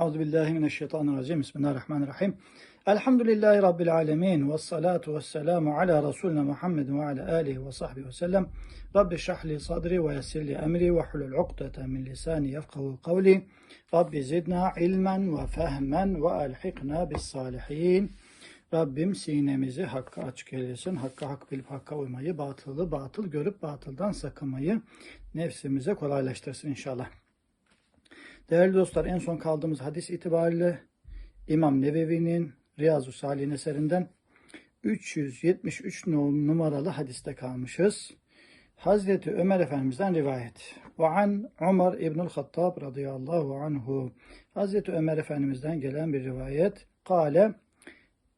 Euzu billahi mineşşeytanirracim. Bismillahirrahmanirrahim. Elhamdülillahi rabbil alamin ve salatu vesselamu ala resulina Muhammed ve ala alihi ve sahbihi ve sellem. Rabbi şrah li sadri ve yessir li emri ve hulul ukdeten min lisani yefkahu kavli. Rabbi zidna ilmen ve fehmen ve elhikna bis salihin. Rabbim sinemizi hakka açık eylesin. Hakka hak bilip hakka uymayı, batılı batıl görüp batıldan sakınmayı nefsimize kolaylaştırsın inşallah. Değerli dostlar en son kaldığımız hadis itibariyle İmam Nevevi'nin Riyazu Salih'in eserinden 373 numaralı hadiste kalmışız. Hazreti Ömer Efendimiz'den rivayet. Ve an Ömer İbnül Hattab radıyallahu anhu. Hazreti Ömer Efendimiz'den gelen bir rivayet. Kale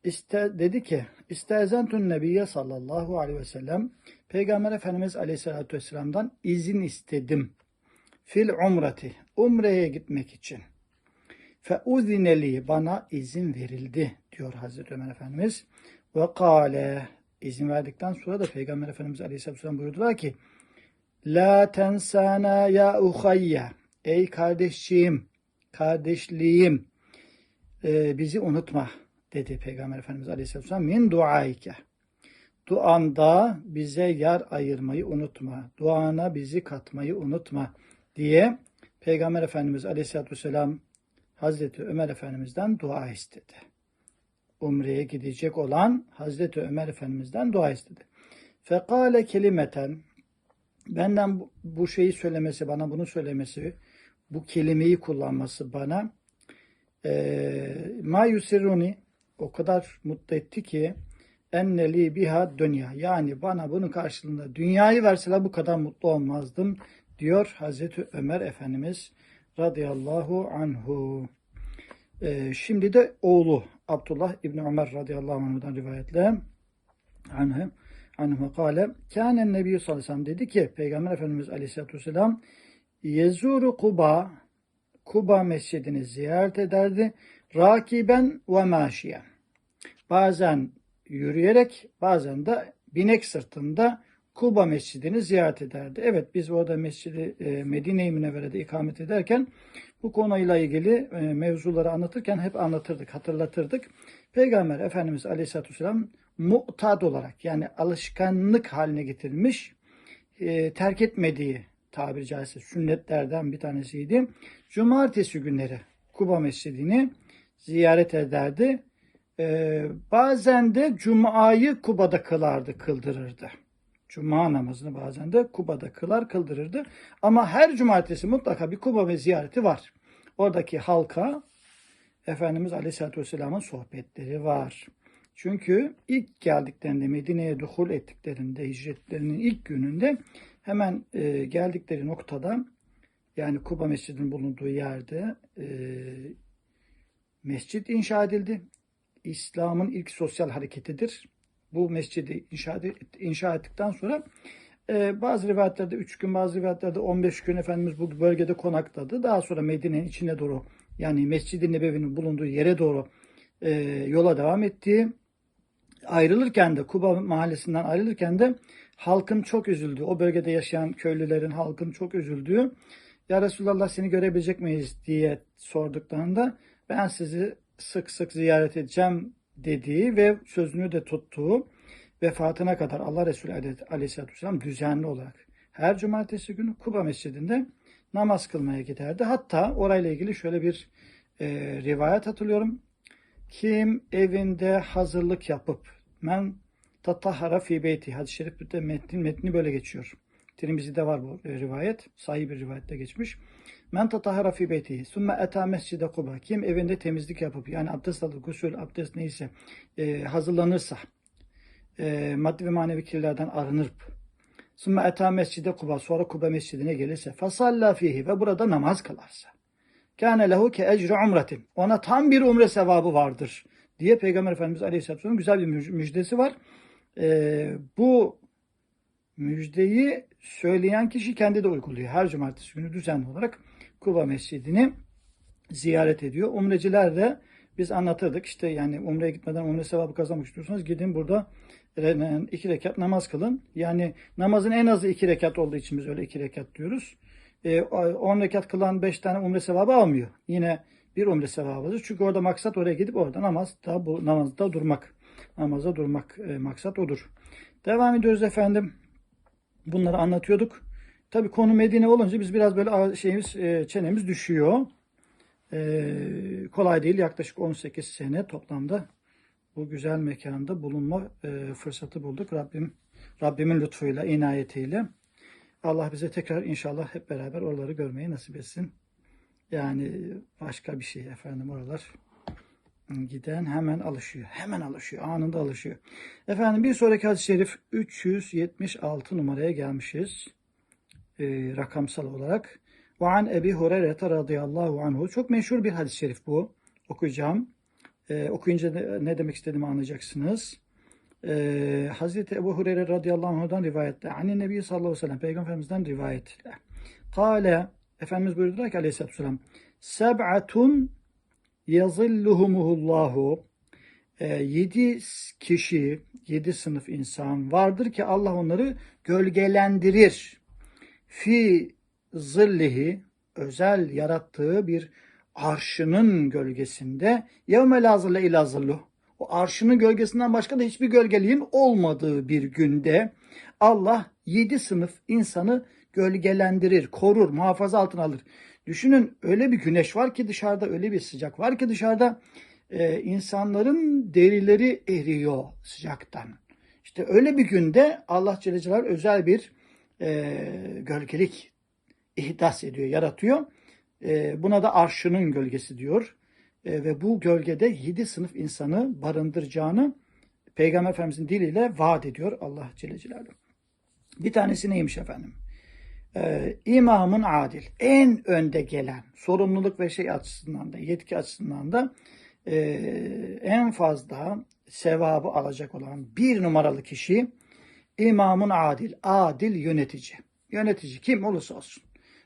İste, dedi ki İstezentun Nebiye sallallahu aleyhi ve sellem Peygamber Efendimiz aleyhissalatü vesselam'dan izin istedim. Fil umreti umreye gitmek için. Fe uzineli bana izin verildi diyor Hazreti Ömer Efendimiz. Ve kale izin verdikten sonra da Peygamber Efendimiz Aleyhisselatü Vesselam buyurdular ki La tensana ya uhayye Ey kardeşliğim e, bizi unutma dedi Peygamber Efendimiz Aleyhisselatü Vesselam min duaike. Duanda bize yer ayırmayı unutma. Duana bizi katmayı unutma diye Peygamber Efendimiz Aleyhisselatü Vesselam Hazreti Ömer Efendimiz'den dua istedi. Umre'ye gidecek olan Hazreti Ömer Efendimiz'den dua istedi. Fekale kelimeten benden bu şeyi söylemesi, bana bunu söylemesi, bu kelimeyi kullanması bana e, ma yusiruni o kadar mutlu etti ki enneli biha dünya yani bana bunun karşılığında dünyayı verseler bu kadar mutlu olmazdım diyor Hazreti Ömer Efendimiz radıyallahu anhu. Ee, şimdi de oğlu Abdullah İbni Ömer radıyallahu anhu'dan rivayetle anhu anhu kâle kânen nebiyyü sallallahu aleyhi ve sellem dedi ki Peygamber Efendimiz aleyhissalatü vesselam yezuru Kuba Kuba mescidini ziyaret ederdi. Rakiben ve maşiyen. Bazen yürüyerek bazen de binek sırtında Kuba Mescidini ziyaret ederdi. Evet biz orada Mescidi e, Medine-i Münevvere'de ikamet ederken bu konuyla ilgili e, mevzuları anlatırken hep anlatırdık, hatırlatırdık. Peygamber Efendimiz Aleyhisselatü Vesselam mu'tad olarak yani alışkanlık haline getirmiş, e, terk etmediği tabiri caizse sünnetlerden bir tanesiydi. Cumartesi günleri Kuba Mescidini ziyaret ederdi. bazen de Cuma'yı Kuba'da kılardı, kıldırırdı. Cuma namazını bazen de Kuba'da kılar kıldırırdı. Ama her cumartesi mutlaka bir Kuba ve ziyareti var. Oradaki halka Efendimiz Aleyhisselatü Vesselam'ın sohbetleri var. Çünkü ilk geldiklerinde Medine'ye duhul ettiklerinde hicretlerinin ilk gününde hemen e, geldikleri noktada yani Kuba Mescidinin bulunduğu yerde e, mescit inşa edildi. İslam'ın ilk sosyal hareketidir bu mescidi inşa, ettikten sonra e, bazı rivayetlerde 3 gün bazı rivayetlerde 15 gün Efendimiz bu bölgede konakladı. Daha sonra Medine'nin içine doğru yani Mescid-i Nebevi'nin bulunduğu yere doğru e, yola devam etti. Ayrılırken de Kuba mahallesinden ayrılırken de halkın çok üzüldüğü, o bölgede yaşayan köylülerin halkın çok üzüldüğü ya Resulallah seni görebilecek miyiz diye sorduklarında ben sizi sık sık ziyaret edeceğim dediği ve sözünü de tuttuğu vefatına kadar Allah Resulü Aleyhisselatü Vesselam düzenli olarak her cumartesi günü Kuba Mescidinde namaz kılmaya giderdi. Hatta orayla ilgili şöyle bir e, rivayet hatırlıyorum. Kim evinde hazırlık yapıp men tatahara fi beyti hadis-i şerifte metni, metni böyle geçiyor. Tirmizi'de var bu rivayet. Sahih bir rivayette geçmiş. Men tatahara fi beytihi. Sümme eta mescide kuba. Kim evinde temizlik yapıp yani abdest alır, gusül, abdest neyse e, hazırlanırsa e, maddi ve manevi kirlerden arınıp Sümme eta mescide kuba. Sonra kuba mescidine gelirse fasalla fihi ve burada namaz kılarsa. Kâne lehu ke ecri umretin. Ona tam bir umre sevabı vardır diye Peygamber Efendimiz Aleyhisselatü Vesselam'ın güzel bir müjdesi var. E, bu müjdeyi söyleyen kişi kendi de uyguluyor. Her cumartesi günü düzenli olarak Kuba Mescidi'ni ziyaret ediyor. Umreciler de biz anlatırdık. İşte yani umreye gitmeden umre sevabı kazanmak istiyorsanız gidin burada iki rekat namaz kılın. Yani namazın en azı iki rekat olduğu için biz öyle iki rekat diyoruz. E, on rekat kılan beş tane umre sevabı almıyor. Yine bir umre sevabıdır. Çünkü orada maksat oraya gidip orada namazda, bu, namazda durmak. Namaza durmak e, maksat odur. Devam ediyoruz efendim. Bunları anlatıyorduk. Tabi konu Medine olunca biz biraz böyle şeyimiz e, çenemiz düşüyor. E, kolay değil. Yaklaşık 18 sene toplamda bu güzel mekanda bulunma e, fırsatı bulduk. Rabbim Rabbimin lütfuyla, inayetiyle. Allah bize tekrar inşallah hep beraber oraları görmeyi nasip etsin. Yani başka bir şey efendim oralar giden hemen alışıyor. Hemen alışıyor. Anında alışıyor. Efendim bir sonraki hadis-i şerif 376 numaraya gelmişiz. Ee, rakamsal olarak. Ve an Ebi Hureyre radıyallahu anhu. Çok meşhur bir hadis-i şerif bu. Okuyacağım. Ee, okuyunca ne, ne demek istediğimi anlayacaksınız. Ee, Hazreti Ebu Hureyre radıyallahu anhu'dan rivayette. Ani Nebi sallallahu aleyhi ve sellem. Peygamberimizden rivayetle. Kale Efendimiz buyurdular ki aleyhissalatü vesselam. Seb'atun yazilluhumuhullahu e, yedi kişi, yedi sınıf insan vardır ki Allah onları gölgelendirir. Fi zillihi özel yarattığı bir arşının gölgesinde yevme la zille. O arşının gölgesinden başka da hiçbir gölgeliğin olmadığı bir günde Allah yedi sınıf insanı gölgelendirir, korur, muhafaza altına alır. Düşünün öyle bir güneş var ki dışarıda, öyle bir sıcak var ki dışarıda e, insanların derileri eriyor sıcaktan. İşte öyle bir günde Allah Celle özel bir e, gölgelik ihdas ediyor, yaratıyor. E, buna da arşının gölgesi diyor. E, ve bu gölgede yedi sınıf insanı barındıracağını Peygamber Efendimizin diliyle vaat ediyor Allah Celle Celaluhu. Bir tanesi neymiş efendim? Ee, imamın adil. En önde gelen sorumluluk ve şey açısından da yetki açısından da e, en fazla sevabı alacak olan bir numaralı kişi imamın adil. Adil yönetici. Yönetici kim olursa olsun.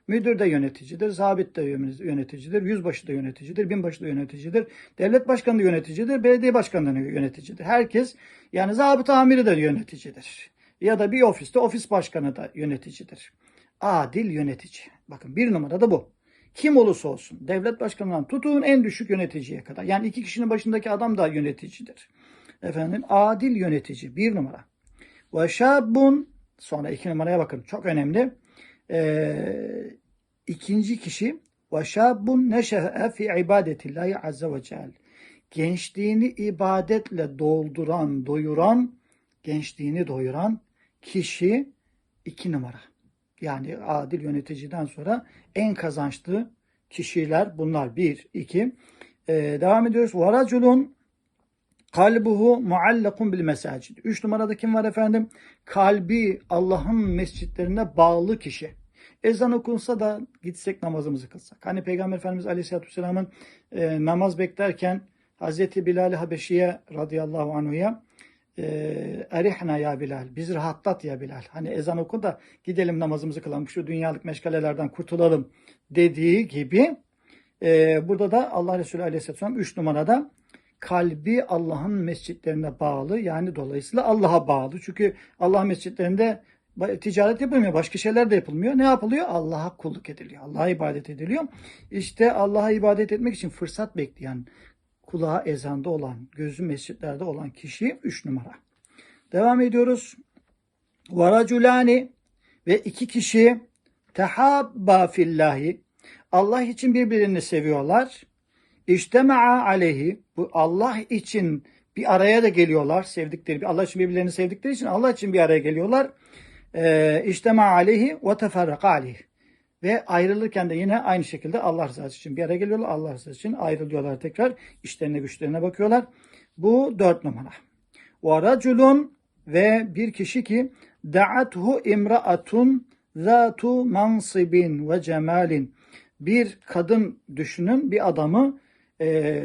Müdür de yöneticidir, zabit de yöneticidir, yüzbaşı da yöneticidir, binbaşı da yöneticidir, devlet başkanı da yöneticidir, belediye başkanı da yöneticidir. Herkes yani zabıt amiri de yöneticidir. Ya da bir ofiste ofis başkanı da yöneticidir. Adil yönetici. Bakın bir numara da bu. Kim olursa olsun devlet başkanından tutun en düşük yöneticiye kadar. Yani iki kişinin başındaki adam da yöneticidir. Efendim adil yönetici bir numara. Ve şabun sonra iki numaraya bakın çok önemli. Ee, ikinci kişi ve şabun neşe'e fi ibadetillahi azze ve celle. Gençliğini ibadetle dolduran, doyuran, gençliğini doyuran kişi iki numara. Yani adil yöneticiden sonra en kazançlı kişiler bunlar. Bir, iki. Ee, devam ediyoruz. Varaculun kalbuhu muallakun bil mesacid. Üç numarada kim var efendim? Kalbi Allah'ın mescitlerine bağlı kişi. Ezan okunsa da gitsek namazımızı kılsak. Hani Peygamber Efendimiz Aleyhisselatü Vesselam'ın e, namaz beklerken Hazreti Bilal Habeşi'ye radıyallahu anhu'ya e, erihna ya Bilal, bizi rahatlat ya Bilal. Hani ezan oku da gidelim namazımızı kılalım, şu dünyalık meşgalelerden kurtulalım dediği gibi e, burada da Allah Resulü Aleyhisselam 3 numarada kalbi Allah'ın mescitlerine bağlı yani dolayısıyla Allah'a bağlı. Çünkü Allah mescitlerinde ticaret yapılmıyor, başka şeyler de yapılmıyor. Ne yapılıyor? Allah'a kulluk ediliyor, Allah'a ibadet ediliyor. İşte Allah'a ibadet etmek için fırsat bekleyen, kulağı ezanda olan, gözü mescitlerde olan kişi 3 numara. Devam ediyoruz. Varaculani ve iki kişi tehabba fillahi Allah için birbirini seviyorlar. İçtema'a aleyhi bu Allah için bir araya da geliyorlar sevdikleri Allah için birbirlerini sevdikleri için Allah için bir araya geliyorlar. Ee, İçtema'a aleyhi ve teferraka aleyhi. Ve ayrılırken de yine aynı şekilde Allah rızası için bir araya geliyorlar. Allah rızası için ayrılıyorlar tekrar. İşlerine güçlerine bakıyorlar. Bu dört numara. Ve raculun ve bir kişi ki da'athu imraatun zatu mansibin ve cemalin. Bir kadın düşünün bir adamı e,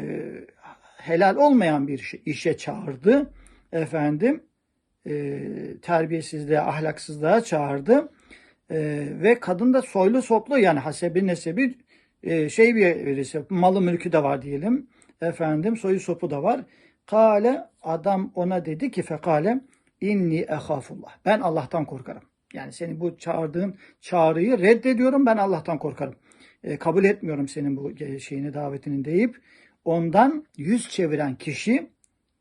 helal olmayan bir işe çağırdı. Efendim e, terbiyesizliğe, ahlaksızlığa çağırdı. Ee, ve kadın da soylu soplu yani hasebi nesebi e, şey bir birisi malı mülkü de var diyelim. Efendim soyu sopu da var. Kale adam ona dedi ki fekale inni ehafullah. Ben Allah'tan korkarım. Yani senin bu çağırdığın çağrıyı reddediyorum ben Allah'tan korkarım. E, kabul etmiyorum senin bu şeyini davetini deyip ondan yüz çeviren kişi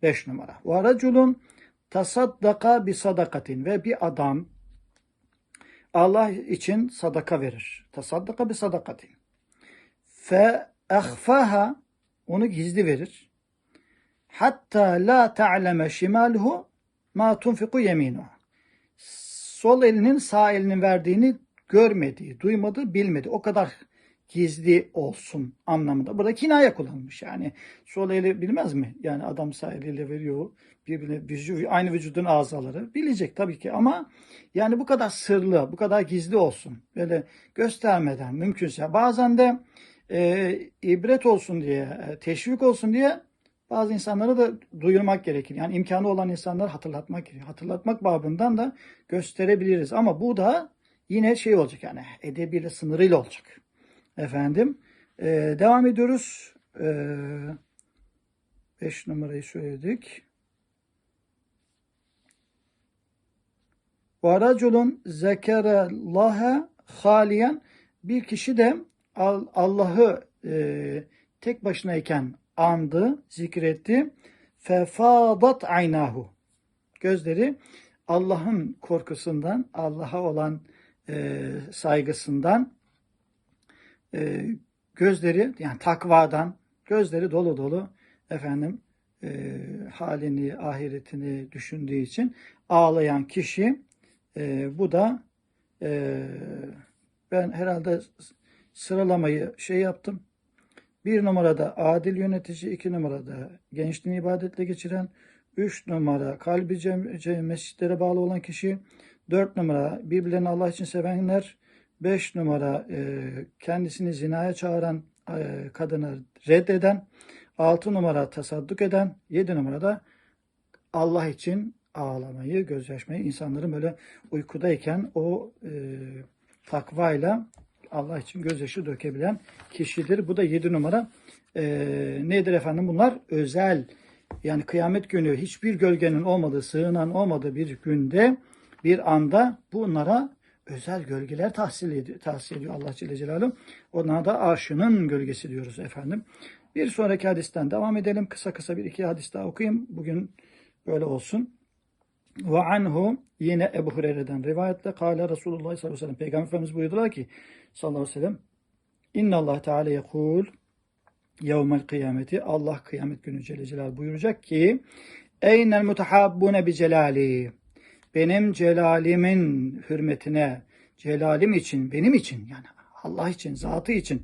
5 numara. Ve raculun tasaddaka bi sadakatin ve bir adam Allah için sadaka verir. Tasaddaka bi sadakatin. Fe ehfaha onu gizli verir. Hatta la ta'leme şimaluhu ma tunfiku yeminuhu. Sol elinin sağ elinin verdiğini görmediği, duymadığı, bilmedi. O kadar gizli olsun anlamında. Burada kinaya kullanılmış yani. Sol eli bilmez mi? Yani adam sağ eliyle veriyor birbirine vücu- aynı vücudun azaları. Bilecek tabii ki ama yani bu kadar sırlı, bu kadar gizli olsun. Böyle göstermeden mümkünse. Bazen de e, ibret olsun diye, e, teşvik olsun diye bazı insanlara da duyurmak gerekir. Yani imkanı olan insanları hatırlatmak gerekir. Hatırlatmak babından da gösterebiliriz. Ama bu da yine şey olacak yani edebiyle sınırıyla olacak. Efendim e, devam ediyoruz. 5 numarayı söyledik. Ve raculun zekerallaha haliyen bir kişi de Al- Allah'ı e, tek başınayken andı, zikretti. Fefadat aynahu. Gözleri Allah'ın korkusundan, Allah'a olan e, saygısından, e, gözleri yani takvadan, gözleri dolu dolu efendim e, halini, ahiretini düşündüğü için ağlayan kişi e, bu da e, ben herhalde sıralamayı şey yaptım. Bir numarada adil yönetici, iki numarada gençliğini ibadetle geçiren, üç numara kalbi cem, cem- mescitlere bağlı olan kişi, dört numara birbirlerini Allah için sevenler, beş numara e, kendisini zinaya çağıran e, kadını reddeden, altı numara tasadduk eden, yedi numarada Allah için ağlamayı, gözyaşmayı, insanların böyle uykudayken o e, takvayla Allah için gözyaşı dökebilen kişidir. Bu da yedi numara. E, nedir efendim? Bunlar özel yani kıyamet günü hiçbir gölgenin olmadığı, sığınan olmadığı bir günde, bir anda bunlara özel gölgeler tahsil ediyor, tahsil ediyor Allah Celle Celaluhu. Onlara da arşının gölgesi diyoruz efendim. Bir sonraki hadisten devam edelim. Kısa kısa bir iki hadis daha okuyayım. Bugün böyle olsun. Ve anhu yine Ebu Hureyre'den rivayetle kâle Resulullah sallallahu aleyhi ve sellem Peygamber Efendimiz buyurdular ki sallallahu aleyhi ve sellem İnna Allah Teala yekul yevmel kıyameti Allah kıyamet günü Celle Celal buyuracak ki Eynel mutahabbune bi celali benim celalimin hürmetine celalim için benim için yani Allah için zatı için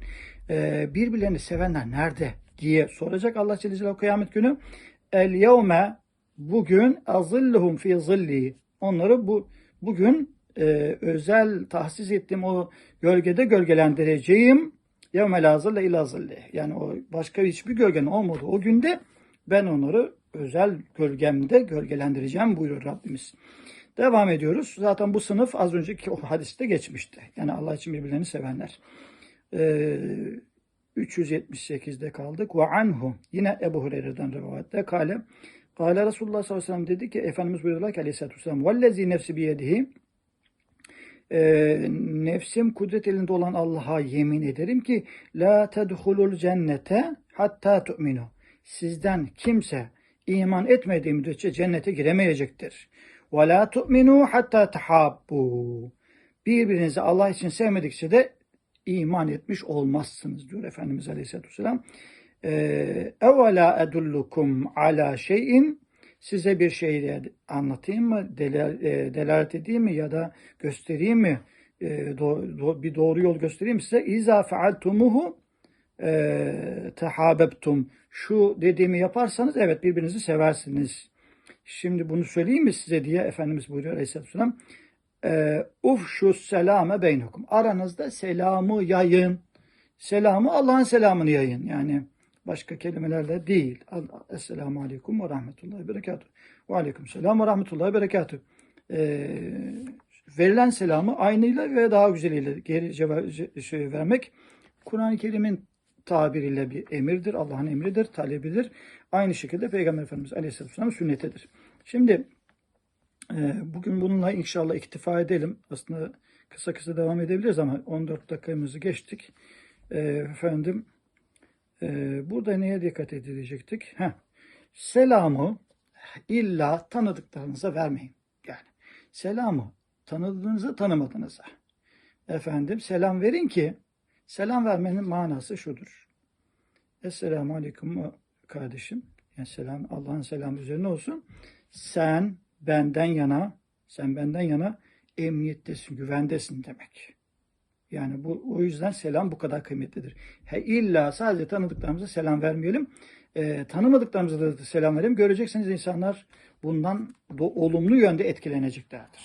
e, birbirlerini sevenler nerede diye soracak Allah Celle Celaluhu kıyamet günü. El yevme bugün azilluhum fi zilli. Onları bu bugün e, özel tahsis ettiğim o gölgede gölgelendireceğim. Yevme la zille illa zilli yani o başka hiçbir gölgenin olmadığı o günde ben onları özel gölgemde gölgelendireceğim buyuruyor Rabbimiz. Devam ediyoruz. Zaten bu sınıf az önceki o hadiste geçmişti. Yani Allah için birbirlerini sevenler. Ee, 378'de kaldık. Ve anhu yine Ebu Hureyre'den rivayette kale Kale Resulullah sallallahu aleyhi ve sellem dedi ki Efendimiz buyurdular ki aleyhissalatü vesselam vellezi nefsi biyedihi e, nefsim kudret elinde olan Allah'a yemin ederim ki la tedhulul cennete hatta tu'minu sizden kimse iman etmediği müddetçe cennete giremeyecektir. Ve la tu'minu hatta tahabbu birbirinizi Allah için sevmedikçe de iman etmiş olmazsınız diyor Efendimiz Aleyhisselatü Vesselam. Evvela edullukum ala şeyin size bir şey anlatayım mı, e, delalet edeyim mi ya da göstereyim mi, e, bir doğru yol göstereyim size? İza fealtumuhu e, tehabebtum. Şu dediğimi yaparsanız evet birbirinizi seversiniz. Şimdi bunu söyleyeyim mi size diye Efendimiz buyuruyor Aleyhisselatü Vesselam. E, Ufşu selame beynukum. Aranızda selamı yayın. Selamı Allah'ın selamını yayın. Yani başka kelimelerle değil. Esselamu Aleyküm ve Rahmetullahi ve Berekatuhu. Ve Aleyküm Selam ve Rahmetullahi ve Berekatuhu. Verilen selamı aynıyla ve daha güzeliyle geri cevap şey vermek Kur'an-ı Kerim'in tabiriyle bir emirdir. Allah'ın emridir, talebidir. Aynı şekilde Peygamber Efendimiz Aleyhisselatü Vesselam sünnetidir. Şimdi e, bugün bununla inşallah iktifa edelim. Aslında kısa kısa devam edebiliriz ama 14 dakikamızı geçtik. e, efendim e, burada neye dikkat edilecektik? Heh, selamı illa tanıdıklarınıza vermeyin. Yani selamı tanıdığınıza tanımadığınıza. Efendim selam verin ki selam vermenin manası şudur. Esselamu Aleyküm kardeşim. Yani selam Allah'ın selamı üzerine olsun. Sen benden yana sen benden yana emniyettesin, güvendesin demek. Yani bu o yüzden selam bu kadar kıymetlidir. He, illa sadece tanıdıklarımıza selam vermeyelim. Ee, tanımadıklarımıza da selam verelim. Göreceksiniz insanlar bundan do- olumlu yönde etkileneceklerdir.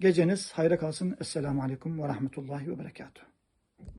Geceniz hayra kalsın. Esselamu Aleyküm ve Rahmetullahi ve Berekatuhu.